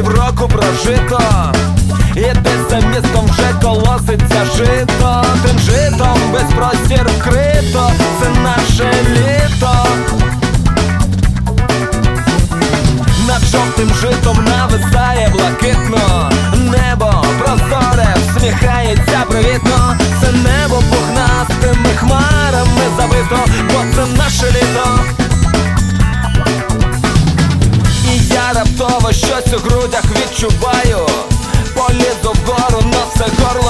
півроку прожито. Відчуваю. Полізу вгору, на все горло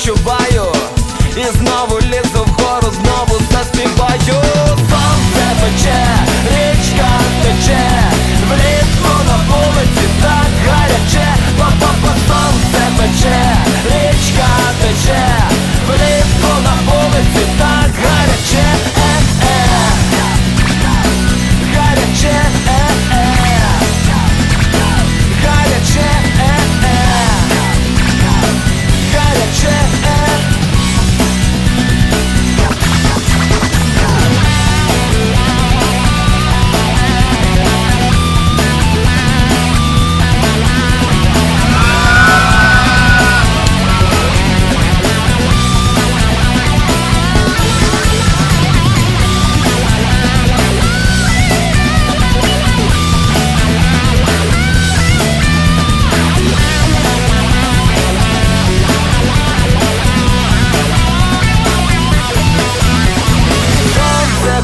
відчуваю І знову